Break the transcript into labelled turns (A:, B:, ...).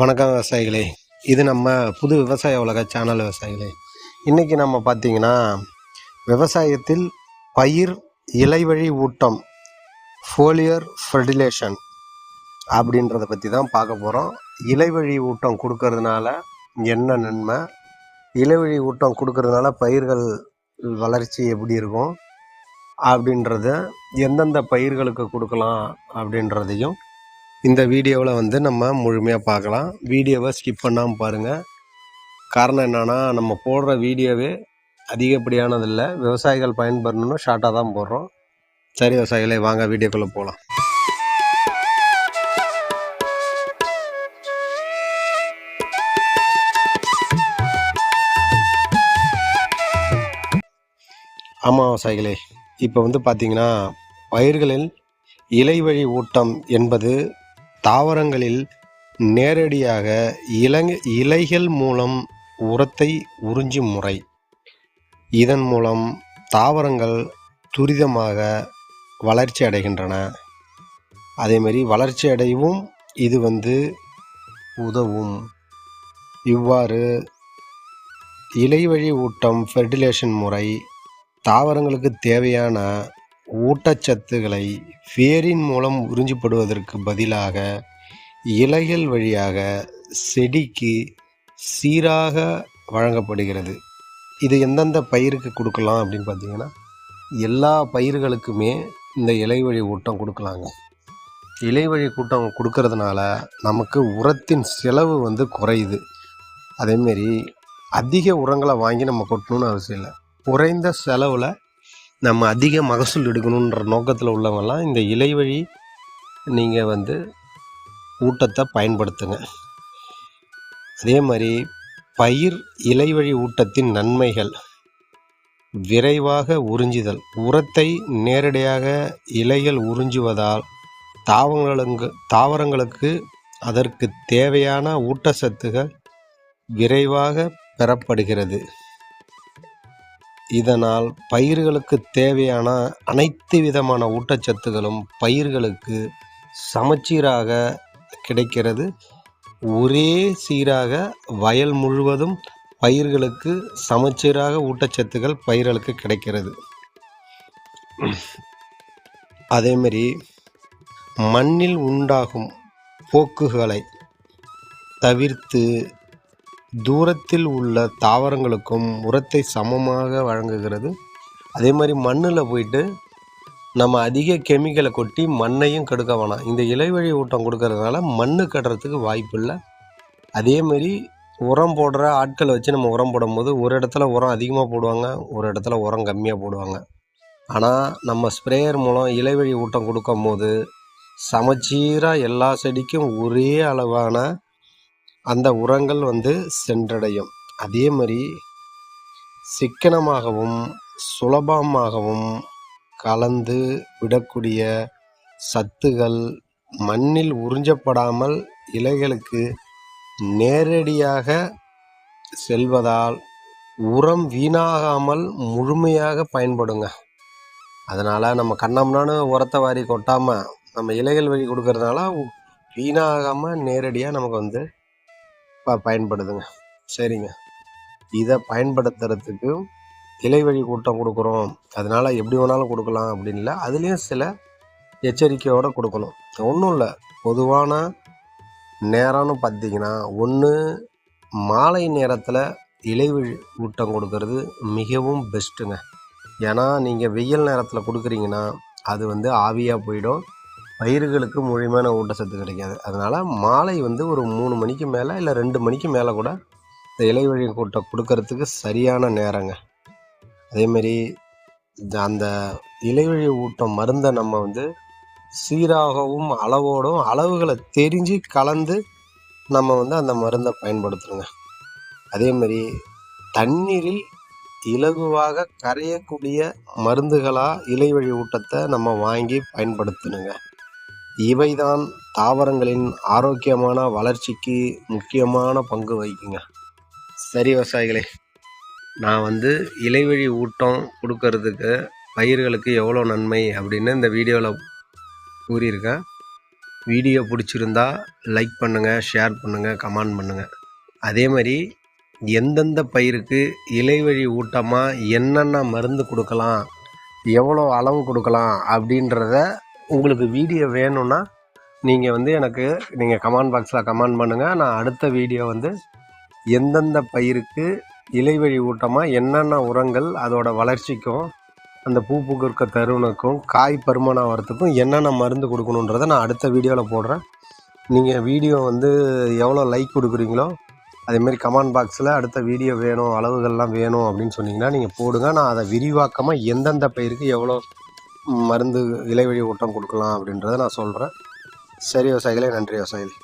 A: வணக்கம் விவசாயிகளே. இது நம்ம புது விவசாய உலக சேனல் விவசாயிகளே. இன்றைக்கி நம்ம பார்த்தீங்கன்னா விவசாயத்தில் பயிர் இலைவழி ஊட்டம் ஃபோலியர் ஃபெர்டிலேஷன் அப்படின்றத பற்றி தான் பார்க்க போகிறோம் இலைவழி ஊட்டம் கொடுக்கறதுனால என்ன நன்மை? இலைவழி ஊட்டம் கொடுக்கறதுனால பயிர்கள் வளர்ச்சி எப்படி இருக்கும்? அப்படின்றத எந்தெந்த பயிர்களுக்கு கொடுக்கலாம் அப்படின்றதையும் இந்த வீடியோவில் வந்து நம்ம முழுமையாக பார்க்கலாம். வீடியோவை ஸ்கிப் பண்ணாமல் பாருங்கள் காரணம் என்னென்னா நம்ம போடுற வீடியோவே அதிகப்படியானதில்லை. விவசாயிகள் பயன்பெறணும்னு ஷார்ட்டாக தான் போடுறோம். சரி விவசாயிகளே வாங்க வீடியோக்குள்ளே போகலாம் ஆமாம் விவசாயிகளே இப்போ வந்து பார்த்திங்கன்னா பயிர்களில் இலைவழி ஊட்டம் என்பது தாவரங்களில் நேரடியாக இளங் இலைகள் மூலம் உரத்தை உறிஞ்சும் முறை. இதன் மூலம் தாவரங்கள் துரிதமாக வளர்ச்சி அடைகின்றன. அதேமாரி வளர்ச்சி அடையவும் இது வந்து உதவும். இவ்வாறு இலைவழி ஊட்டம் ஃபெர்டிலேஷன் முறை தாவரங்களுக்கு தேவையான ஊட்டச்சத்துக்களை வேரின் மூலம் உறிஞ்சப்படுவதற்கு பதிலாக இலைகள் வழியாக செடிக்கு சீராக வழங்கப்படுகிறது. இது எந்தெந்த பயிருக்கு கொடுக்கலாம் அப்படின்னு பார்த்தீங்கன்னா எல்லா பயிர்களுக்குமே இந்த இலை வழி ஊட்டம் கொடுக்கலாங்க. இலை வழி கூட்டம் கொடுக்கறதுனால நமக்கு உரத்தின் செலவு வந்து குறையுது. அதேமாரி அதிக உரங்களை வாங்கி நம்ம கொட்டணும்னு அவசியம் இல்லை. குறைந்த செலவில் நம்ம அதிக மகசூல் எடுக்கணுன்ற நோக்கத்தில் உள்ளவங்கெல்லாம் இந்த இலைவழி நீங்கள் வந்து ஊட்டத்தை பயன்படுத்துங்க. அதே மாதிரி பயிர் இலைவழி ஊட்டத்தின் நன்மைகள் விரைவாக உறிஞ்சுதல். உரத்தை நேரடியாக இலைகள் உறிஞ்சுவதால் தாவரங்களுக்கு தாவரங்களுக்கு அதற்கு தேவையான ஊட்டச்சத்துகள் விரைவாக பெறப்படுகிறது. இதனால் பயிர்களுக்கு தேவையான அனைத்து விதமான ஊட்டச்சத்துகளும் பயிர்களுக்கு சமச்சீராக கிடைக்கிறது. ஒரே சீராக வயல் முழுவதும் பயிர்களுக்கு சமச்சீராக ஊட்டச்சத்துகள் பயிர்களுக்கு கிடைக்கிறது. அதேமாரி மண்ணில் உண்டாகும் போக்குகளை தவிர்த்து தூரத்தில் உள்ள தாவரங்களுக்கும் உரத்தை சமமாக வழங்குகிறது. அதே மாதிரி மண்ணில் போயிட்டு நம்ம அதிக கெமிக்கலை கொட்டி மண்ணையும் கெடுக்க வேணாம். இந்த இலைவழி ஊட்டம் கொடுக்கறதுனால மண் கட்டுறதுக்கு வாய்ப்பு இல்லை. அதேமாரி உரம் போடுற ஆட்களை வச்சு நம்ம உரம் போடும்போது ஒரு இடத்துல உரம் அதிகமாக போடுவாங்க ஒரு இடத்துல உரம் கம்மியாக போடுவாங்க. ஆனால் நம்ம ஸ்ப்ரேயர் மூலம் இலைவழி ஊட்டம் கொடுக்கும் போது சமச்சீராக எல்லா செடிக்கும் ஒரே அளவான அந்த உரங்கள் வந்து சென்றடையும். அதே மாதிரி சிக்கனமாகவும் சுலபமாகவும் கலந்து விடக்கூடிய சத்துகள் மண்ணில் உறிஞ்சப்படாமல் இலைகளுக்கு நேரடியாக செல்வதால் உரம் வீணாகாமல் முழுமையாக பயன்படுங்க. அதனால் நம்ம கண்ணம்னானு உரத்தை வாரி கொட்டாமல் நம்ம இலைகள் வழி கொடுக்கறதுனால வீணாகாமல் நேரடியாக நமக்கு வந்து ப பயன்படுதுங்க. சரிங்க. இதை பயன்படுத்துறதுக்கு இலைவழி கூட்டம் கொடுக்குறோம். அதனால் எப்படி வேணாலும் கொடுக்கலாம் அப்படின்னு இல்லை. அதுலேயும் சில எச்சரிக்கையோடு கொடுக்கணும். ஒன்றும் இல்லை. பொதுவான நேரம்னு பார்த்தீங்கன்னா ஒன்று மாலை நேரத்தில் இலைவழி ஊட்டம் கொடுக்கறது மிகவும் பெஸ்ட்டுங்க ஏன்னா நீங்கள் வெயில் நேரத்தில் கொடுக்குறீங்கன்னா அது வந்து ஆவியாக போயிடும். பயிர்களுக்கு முழுமையான ஊட்டச்சத்து கிடைக்காது. அதனால் மாலை வந்து ஒரு மூணு மணிக்கு மேலே இல்லை ரெண்டு மணிக்கு மேலே கூட இந்த இலைவழி கூட்டம் கொடுக்கறதுக்கு சரியான நேரங்க. அதேமாரி அந்த இலைவழி ஊட்டம் மருந்தை நம்ம வந்து சீராகவும் அளவோடும் அளவுகளை தெரிஞ்சு கலந்து நம்ம வந்து அந்த மருந்தை பயன்படுத்துகிறோங்க அதேமாரி தண்ணீரில் இலகுவாக கரையக்கூடிய மருந்துகளாக இலைவழி ஊட்டத்தை நம்ம வாங்கி பயன்படுத்தணுங்க. இவைதான் தாவரங்களின் ஆரோக்கியமான வளர்ச்சிக்கு முக்கியமான பங்கு வகிக்குங்க. சரி விவசாயிகளே நான் வந்து இலைவழி ஊட்டம் கொடுக்கறதுக்கு பயிர்களுக்கு எவ்வளோ நன்மை அப்படின்னு இந்த வீடியோவில் கூறியிருக்கேன். வீடியோ பிடிச்சிருந்தா லைக் பண்ணுங்கள் ஷேர் பண்ணுங்கள் கமெண்ட் பண்ணுங்கள் அதே மாதிரி எந்தெந்த பயிருக்கு இலைவழி ஊட்டமாக என்னென்ன மருந்து கொடுக்கலாம் எவ்வளோ அளவு கொடுக்கலாம் அப்படின்றத உங்களுக்கு வீடியோ வேணும்னா நீங்கள் வந்து எனக்கு நீங்கள் கமெண்ட் பாக்ஸில் கமெண்ட் பண்ணுங்கள் நான் அடுத்த வீடியோ வந்து எந்தெந்த பயிருக்கு இலைவழி ஊட்டமாக என்னென்ன உரங்கள் அதோடய வளர்ச்சிக்கும் அந்த பூ பூக்கிற தருவனுக்கும் காய் பருமனாக வரத்துக்கும் என்னென்ன மருந்து கொடுக்கணுன்றதை நான் அடுத்த வீடியோவில் போடுறேன். நீங்கள் வீடியோ வந்து எவ்வளோ லைக் கொடுக்குறீங்களோ அதேமாரி கமெண்ட் பாக்ஸில் அடுத்த வீடியோ வேணும் அளவுகள்லாம் வேணும் அப்படின்னு சொன்னிங்கன்னா நீங்கள் போடுங்க. நான் அதை விரிவாக்கமாக எந்தெந்த பயிருக்கு எவ்வளோ மருந்து இலைவழி ஊட்டம் கொடுக்கலாம் அப்படின்றத நான் சொல்கிறேன் சரி விவசாயிகளே நன்றி விவசாயிகள்.